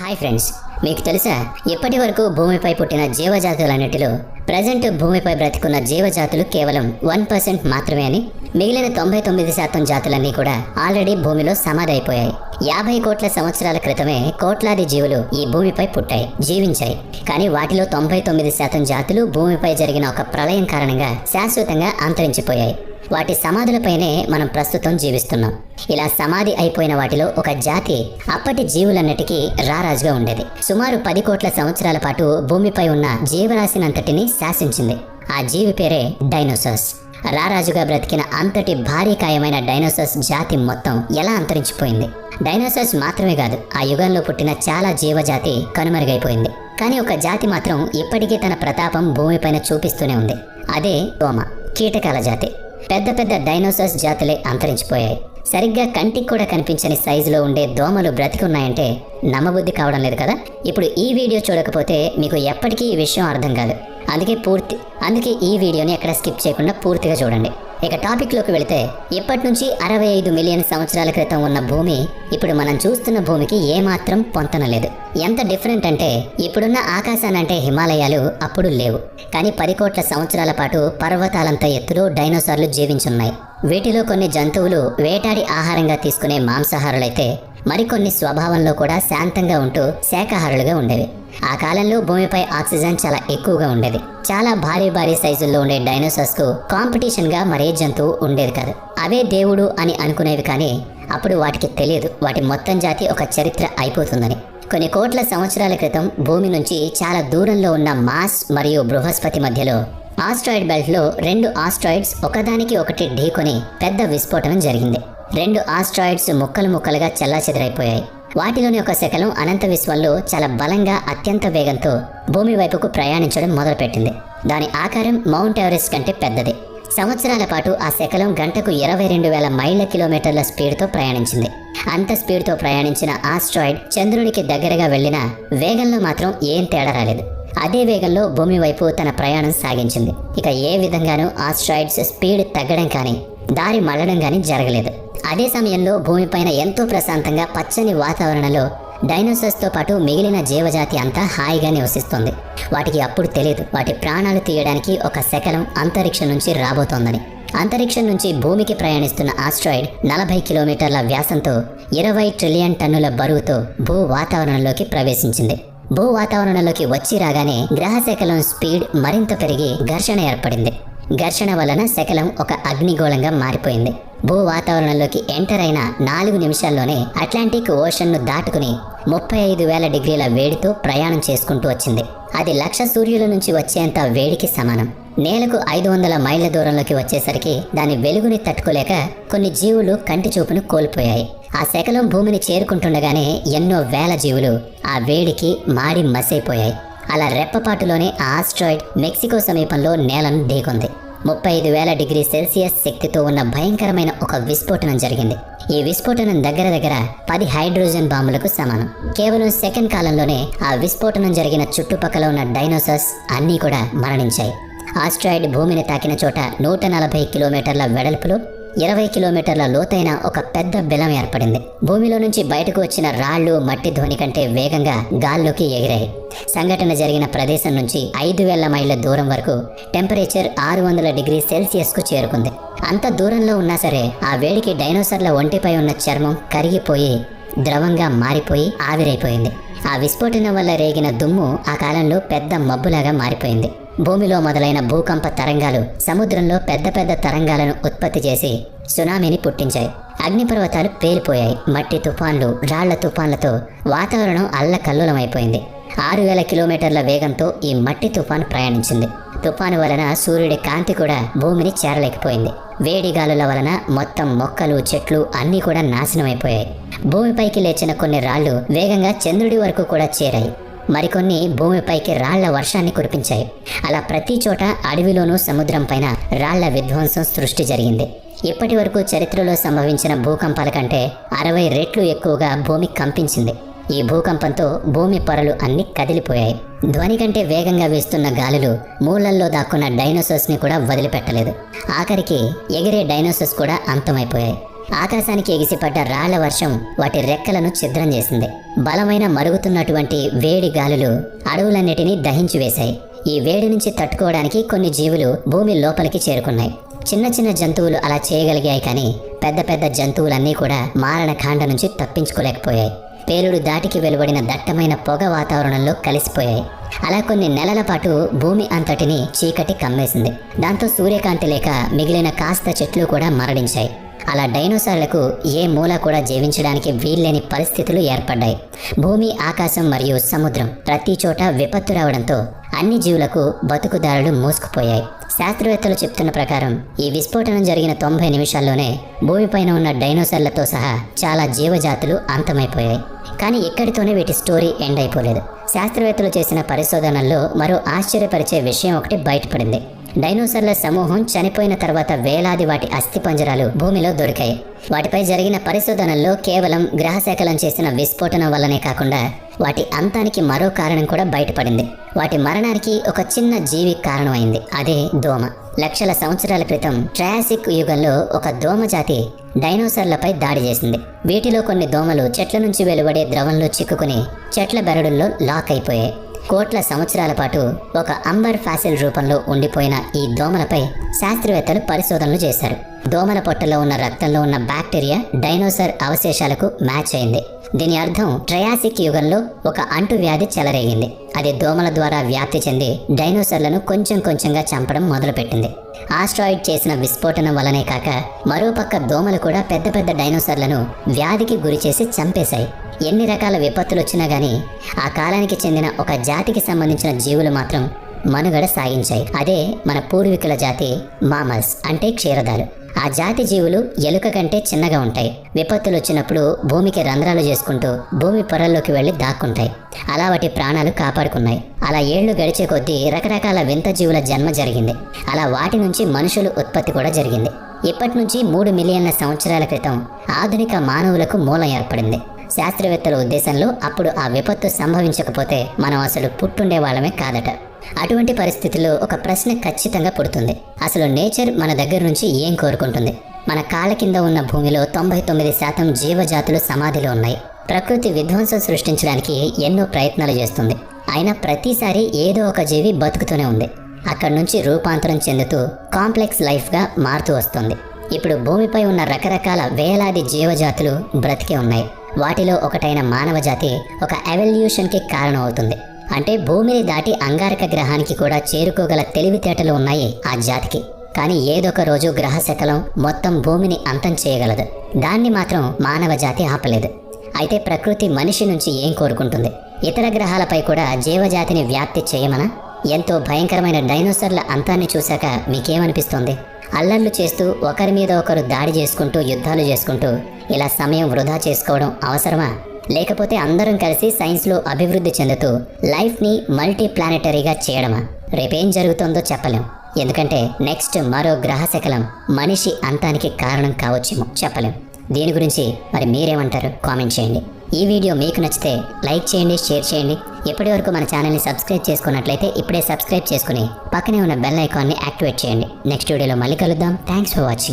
Hi friends మీకు తెలుసా? ఇప్పటి వరకు భూమిపై పుట్టిన జీవజాతులన్నిటిలో ప్రజెంట్ భూమిపై బ్రతికున్న జీవజాతులు కేవలం వన్ పర్సెంట్ మాత్రమే అని మిగిలిన తొంభై తొమ్మిది శాతం జాతులన్నీ కూడా ఆల్రెడీ భూమిలో సమాధైపోయాయి. యాభై కోట్ల సంవత్సరాల క్రితమే కోట్లాది జీవులు ఈ భూమిపై పుట్టాయి జీవించాయి. కానీ వాటిలో తొంభై తొమ్మిది శాతం జాతులు భూమిపై జరిగిన ఒక ప్రళయం కారణంగా శాశ్వతంగా అంతరించిపోయాయి. వాటి సమాధులపైనే మనం ప్రస్తుతం జీవిస్తున్నాం. ఇలా సమాధి అయిపోయిన వాటిలో ఒక జాతి అప్పటి జీవులన్నిటికీ రారాజుగా ఉండేది. సుమారు పది కోట్ల సంవత్సరాల పాటు భూమిపై ఉన్న జీవరాశినంతటిని శాసించింది. ఆ జీవి పేరే డైనోసార్స్. రారాజుగా బ్రతికిన అంతటి భారీ కాయమైన డైనోసార్స్ జాతి మొత్తం ఎలా అంతరించిపోయింది? డైనోసార్స్ మాత్రమే కాదు ఆ యుగంలో పుట్టిన చాలా జీవజాతి కనుమరుగైపోయింది. కానీ ఒక జాతి మాత్రం ఇప్పటికీ తన ప్రతాపం భూమిపైన చూపిస్తూనే ఉంది. అదే దోమ కీటకాల జాతి. పెద్ద పెద్ద డైనోసార్స్ జాతులే అంతరించిపోయాయి. సరిగ్గా కంటికి కూడా కనిపించని సైజులో ఉండే దోమలు బ్రతికున్నాయంటే నమ్మబుద్ధి కావడం లేదు కదా? ఇప్పుడు ఈ వీడియో చూడకపోతే మీకు ఎప్పటికీ ఈ విషయం అర్థం కాదు. అందుకే పూర్తి అందుకే ఈ వీడియోని ఎక్కడ స్కిప్ చేయకుండా పూర్తిగా చూడండి. ఇక టాపిక్లోకి వెళితే ఇప్పటి నుంచి అరవై ఐదు మిలియన్ సంవత్సరాల క్రితం ఉన్న భూమి ఇప్పుడు మనం చూస్తున్న భూమికి ఏమాత్రం పొంతనలేదు ఎంత డిఫరెంట్ అంటే ఇప్పుడున్న ఆకాశానంటే హిమాలయాలు అప్పుడు లేవు. కానీ పది కోట్ల సంవత్సరాల పాటు పర్వతాలంత ఎత్తులో డైనోసార్లు జీవించున్నాయి. వీటిలో కొన్ని జంతువులు వేటాడి ఆహారంగా తీసుకునే మాంసాహారులైతే మరికొన్ని స్వభావంలో కూడా శాంతంగా ఉంటూ శాకాహారులుగా ఉండేవి. ఆ కాలంలో భూమిపై ఆక్సిజన్ చాలా ఎక్కువగా ఉండేది. చాలా భారీ భారీ సైజుల్లో ఉండే డైనోసార్స్కు కాంపిటీషన్గా మరే జంతువు ఉండేది కాదు. అవే దేవుడు అని అనుకునేవి కానీ అప్పుడు వాటికి తెలియదు. వాటి మొత్తం జాతి ఒక చరిత్ర అయిపోతుందని. కొన్ని కోట్ల సంవత్సరాల క్రితం భూమి నుంచి చాలా దూరంలో ఉన్న మాస్ మరియు బృహస్పతి మధ్యలో ఆస్ట్రాయిడ్ బెల్ట్లో రెండు ఆస్ట్రాయిడ్స్ ఒకదానికి ఒకటి ఢీకొని పెద్ద విస్ఫోటనం జరిగింది. రెండు ఆస్ట్రాయిడ్స్ ముక్కలు ముక్కలుగా చెల్లాచెదరైపోయాయి. వాటిలోని ఒక శకలం అనంత విశ్వంలో చాలా బలంగా అత్యంత వేగంతో భూమి వైపుకు ప్రయాణించడం మొదలుపెట్టింది. దాని ఆకారం మౌంట్ ఎవరెస్ట్ కంటే పెద్దది. సంవత్సరాల పాటు ఆ శకలం గంటకు ఇరవై రెండు వేల మైళ్ళ కిలోమీటర్ల స్పీడ్తో ప్రయాణించింది. అంత స్పీడ్తో ప్రయాణించిన ఆస్ట్రాయిడ్ చంద్రునికి దగ్గరగా వెళ్ళిన వేగంలో మాత్రం ఏం తేడా రాలేదు. అదే వేగంలో భూమి వైపు తన ప్రయాణం సాగించింది. ఇక ఏ విధంగానూ ఆస్ట్రాయిడ్స్ స్పీడ్ తగ్గడం కానీ దారి మళ్ళడం కానీ జరగలేదు. అదే సమయంలో భూమిపైన ఎంతో ప్రశాంతంగా పచ్చని వాతావరణంలో డైనోసార్స్తో పాటు మిగిలిన జీవజాతి అంతా హాయిగా నివసిస్తుంది వాటికి అప్పుడు తెలియదు. వాటి ప్రాణాలు తీయడానికి ఒక శకలం అంతరిక్షం నుంచి రాబోతోందని. అంతరిక్షం నుంచి భూమికి ప్రయాణిస్తున్న ఆస్ట్రాయిడ్ నలభై కిలోమీటర్ల వ్యాసంతో ఇరవై ట్రిలియన్ టన్నుల బరువుతో భూ వాతావరణంలోకి ప్రవేశించింది. భూ వాతావరణంలోకి వచ్చి రాగానే గ్రహ శకలం స్పీడ్ మరింత పెరిగి ఘర్షణ ఏర్పడింది. ఘర్షణ వలన శకలం ఒక అగ్నిగోళంగా మారిపోయింది. భూ వాతావరణంలోకి ఎంటర్ అయిన నాలుగు నిమిషాల్లోనే అట్లాంటిక్ ఓషన్ను దాటుకుని ముప్పై ఐదు వేల డిగ్రీల వేడితో ప్రయాణం చేసుకుంటూ వచ్చింది. అది లక్ష సూర్యుల నుంచి వచ్చేంత వేడికి సమానం. నేలకు ఐదు వందల మైళ్ళ దూరంలోకి వచ్చేసరికి దాని వెలుగుని తట్టుకోలేక కొన్ని జీవులు కంటి చూపును కోల్పోయాయి. ఆ శకలం భూమిని చేరుకుంటుండగానే ఎన్నో వేల జీవులు ఆ వేడికి మాడి మసైపోయాయి. అలా రెప్పపాటులోనే ఆ ఆస్ట్రాయిడ్ మెక్సికో సమీపంలో నేలను ఢీకొంది. ముప్పై ఐదు వేల డిగ్రీ సెల్సియస్ శక్తితో ఉన్న భయంకరమైన ఒక విస్ఫోటనం జరిగింది. ఈ విస్ఫోటనం దగ్గర దగ్గర పది హైడ్రోజన్ బాంబులకు సమానం. కేవలం సెకండ్ కాలంలోనే ఆ విస్ఫోటనం జరిగిన చుట్టుపక్కల ఉన్న డైనోసార్స్ అన్నీ కూడా మరణించాయి. ఆస్ట్రాయిడ్ భూమిని తాకిన చోట నూట నలభై కిలోమీటర్ల వెడల్పులో ఇరవై కిలోమీటర్ల లోతైన ఒక పెద్ద బిలం ఏర్పడింది. భూమిలో నుంచి బయటకు వచ్చిన రాళ్ళు మట్టి ధ్వని కంటే వేగంగా గాల్లోకి ఎగిరాయి. సంఘటన జరిగిన ప్రదేశం నుంచి ఐదు వేల మైళ్ళ దూరం వరకు టెంపరేచర్ ఆరు వందల డిగ్రీ సెల్సియస్కు చేరుకుంది. అంత దూరంలో ఉన్నా సరే ఆ వేడికి డైనోసార్ల ఒంటిపై ఉన్న చర్మం కరిగిపోయి ద్రవంగా మారిపోయి ఆవిరైపోయింది. ఆ విస్ఫోటనం వల్ల రేగిన దుమ్ము ఆ కాలంలో పెద్ద మబ్బులాగా మారిపోయింది. భూమిలో మొదలైన భూకంప తరంగాలు సముద్రంలో పెద్ద పెద్ద తరంగాలను ఉత్పత్తి చేసి సునామీని పుట్టించాయి. అగ్నిపర్వతాలు పేలిపోయాయి. మట్టి తుఫాన్లు రాళ్ళ తుఫాన్లతో వాతావరణం అల్లకల్లోలమైపోయింది. ఆరు వేల కిలోమీటర్ల వేగంతో ఈ మట్టి తుఫాను ప్రయాణించింది. తుఫాను వలన సూర్యుడి కాంతి కూడా భూమిని చేరలేకపోయింది. వేడి గాలుల వలన మొత్తం మొక్కలు చెట్లు అన్నీ కూడా నాశనమైపోయాయి. భూమిపైకి లేచిన కొన్ని రాళ్ళు వేగంగా చంద్రుడి వరకు కూడా చేరాయి. మరికొన్ని భూమిపైకి రాళ్ళ వర్షాన్ని కురిపించాయి. అలా ప్రతి చోట అడవిలోనూ సముద్రం పైన రాళ్ళ విధ్వంసం సృష్టి జరిగింది. ఇప్పటి వరకు చరిత్రలో సంభవించిన భూకంపాల కంటే అరవై రెట్లు ఎక్కువగా భూమి కంపించింది. ఈ భూకంపంతో భూమి పొరలు అన్ని కదిలిపోయాయి. ధ్వని కంటే వేగంగా వీస్తున్న గాలులు మూలల్లో దాక్కున్న డైనోసార్స్ని కూడా వదిలిపెట్టలేదు. ఆఖరికి ఎగిరే డైనోసార్స్ కూడా అంతమైపోయాయి. ఆకాశానికి ఎగిసిపడ్డ రాళ్ళ వర్షం వాటి రెక్కలను ఛిద్రం చేసింది. బలమైన మరుగుతున్నటువంటి వేడి గాలులు అడవులన్నిటినీ దహించి వేశాయి. ఈ వేడి నుంచి తట్టుకోవడానికి కొన్ని జీవులు భూమి లోపలికి చేరుకున్నాయి. చిన్న చిన్న జంతువులు అలా చేయగలిగాయి కానీ పెద్ద పెద్ద జంతువులన్నీ కూడా మారణకాండ నుంచి తప్పించుకోలేకపోయాయి. పేలుడు దాటికి వెలువడిన దట్టమైన పొగ వాతావరణంలో కలిసిపోయాయి. అలా కొన్ని నెలల పాటు భూమి అంతటిని చీకటి కమ్మేసింది. దాంతో సూర్యకాంతి లేక మిగిలిన కాస్త చెట్లు కూడా మరణించాయి అలా డైనోసార్లకు ఏ మూల కూడా జీవించడానికి వీల్లేని పరిస్థితులు ఏర్పడ్డాయి. భూమి ఆకాశం మరియు సముద్రం ప్రతి చోట విపత్తు రావడంతో అన్ని జీవులకు బతుకుదారులు మూసుకుపోయాయి. శాస్త్రవేత్తలు చెప్తున్న ప్రకారం ఈ విస్ఫోటనం జరిగిన తొంభై నిమిషాల్లోనే భూమిపైన ఉన్న డైనోసార్లతో సహా చాలా జీవజాతులు అంతమైపోయాయి. కానీ ఇక్కడితోనే వీటి స్టోరీ ఎండ్ అయిపోలేదు. శాస్త్రవేత్తలు చేసిన పరిశోధనల్లో మరో ఆశ్చర్యపరిచే విషయం ఒకటి బయటపడింది. డైనోసార్ల సమూహం చనిపోయిన తర్వాత వేలాది వాటి అస్థిపంజరాలు భూమిలో దొరికాయి. వాటిపై జరిగిన పరిశోధనల్లో కేవలం గ్రహశకలం చేసిన విస్ఫోటనం వల్లనే కాకుండా వాటి అంతానికి మరో కారణం కూడా బయటపడింది. వాటి మరణానికి ఒక చిన్న జీవి కారణమైంది. అదే దోమ. లక్షల సంవత్సరాల క్రితం ట్రయాసిక్ యుగంలో ఒక దోమ జాతి డైనోసార్లపై దాడి చేసింది. వీటిలో కొన్ని దోమలు చెట్ల నుంచి వెలువడే ద్రవంలో చిక్కుకుని చెట్ల బెరడుల్లో లాక్ అయిపోయాయి. కోట్ల సంవత్సరాల పాటు ఒక అంబర్ ఫాసిల్ రూపంలో ఉండిపోయిన ఈ దోమలపై శాస్త్రవేత్తలు పరిశోధనలు చేశారు. దోమల పొట్టలో ఉన్న రక్తంలో ఉన్న బ్యాక్టీరియా డైనోసార్ అవశేషాలకు మ్యాచ్ అయింది. దీని అర్థం ట్రయాసిక్ యుగంలో ఒక అంటువ్యాధి చెలరేగింది. అది దోమల ద్వారా వ్యాప్తి చెంది డైనోసార్లను కొంచెం కొంచెంగా చంపడం మొదలుపెట్టింది. ఆస్ట్రాయిడ్ చేసిన విస్ఫోటనం వలనే కాక మరోపక్క దోమలు కూడా పెద్ద పెద్ద డైనోసార్లను వ్యాధికి గురిచేసి చంపేశాయి. ఎన్ని రకాల విపత్తులు వచ్చినా గానీ ఆ కాలానికి చెందిన ఒక జాతికి సంబంధించిన జీవులు మాత్రం మనుగడ సాగించాయి. అదే మన పూర్వీకుల జాతి మామల్స్ అంటే క్షీరదాలు. ఆ జాతి జీవులు ఎలుక కంటే చిన్నగా ఉంటాయి. విపత్తులు వచ్చినప్పుడు భూమికి రంధ్రాలు చేసుకుంటూ భూమి పొరల్లోకి వెళ్ళి దాక్కుంటాయి. అలా వాటి ప్రాణాలు కాపాడుకున్నాయి. అలా ఏళ్ళు గడిచే కొద్దీ రకరకాల వింత జీవుల జన్మ జరిగింది. అలా వాటి నుంచి మనుషులు ఉత్పత్తి కూడా జరిగింది. ఇప్పటి నుంచి మూడు మిలియన్ల సంవత్సరాల క్రితం ఆధునిక మానవులకు మూలం ఏర్పడింది. శాస్త్రవేత్తల ఉద్దేశంలో అప్పుడు ఆ విపత్తు సంభవించకపోతే మనం అసలు పుట్టుండే వాళ్ళమే కాదట. అటువంటి పరిస్థితుల్లో ఒక ప్రశ్న ఖచ్చితంగా పుడుతుంది. అసలు నేచర్ మన దగ్గర నుంచి ఏం కోరుకుంటుంది? మన కాళ్ళ కింద ఉన్న భూమిలో తొంభై తొమ్మిది శాతం జీవజాతులు సమాధిలో ఉన్నాయి. ప్రకృతి విధ్వంసం సృష్టించడానికి ఎన్నో ప్రయత్నాలు చేస్తుంది. అయినా ప్రతిసారి ఏదో ఒక జీవి బతుకుతూనే ఉంది. అక్కడి నుంచి రూపాంతరం చెందుతూ కాంప్లెక్స్ లైఫ్గా మారుతూ వస్తుంది. ఇప్పుడు భూమిపై ఉన్న రకరకాల వేలాది జీవజాతులు బ్రతికే ఉన్నాయి. వాటిలో ఒకటైన మానవ జాతి ఒక ఎవల్యూషన్కి కారణం అవుతుంది అంటే భూమిని దాటి అంగారక గ్రహానికి కూడా చేరుకోగల తెలివితేటలు ఉన్నాయి ఆ జాతికి. కానీ ఏదొక రోజు గ్రహ శకలం మొత్తం భూమిని అంతం చేయగలదు. దాన్ని మాత్రం మానవ జాతి ఆపలేదు. అయితే ప్రకృతి మనిషి నుంచి ఏం కోరుకుంటుంది? ఇతర గ్రహాలపై కూడా జీవజాతిని వ్యాప్తి చేయమనా? ఎంతో భయంకరమైన డైనోసార్ల అంతాన్ని చూశాక మీకేమనిపిస్తోంది? అల్లర్లు చేస్తూ ఒకరి మీద ఒకరు దాడి చేసుకుంటూ యుద్ధాలు చేసుకుంటూ ఇలా సమయం వృధా చేసుకోవడం అవసరమా? లేకపోతే అందరం కలిసి సైన్స్లో అభివృద్ధి చెందుతూ లైఫ్ని మల్టీ ప్లానెటరీగా చేయడమా? రేపేం జరుగుతుందో చెప్పలేం. ఎందుకంటే నెక్స్ట్ మరో గ్రహ శకలం మనిషి అంతానికి కారణం కావచ్చేమో చెప్పలేం. దీని గురించి మరి మీరేమంటారు? కామెంట్ చేయండి. ఈ వీడియో మీకు నచ్చితే లైక్ చేయండి షేర్ చేయండి. ఇప్పటి వరకు మన ఛానల్ని సబ్స్క్రైబ్ చేసుకున్నట్లయితే ఇప్పుడే సబ్స్క్రైబ్ చేసుకుని పక్కనే ఉన్న బెల్ ఐకాన్ని యాక్టివేట్ చేయండి. నెక్స్ట్ వీడియోలో మళ్ళీ కలుద్దాం. Thanks for watching.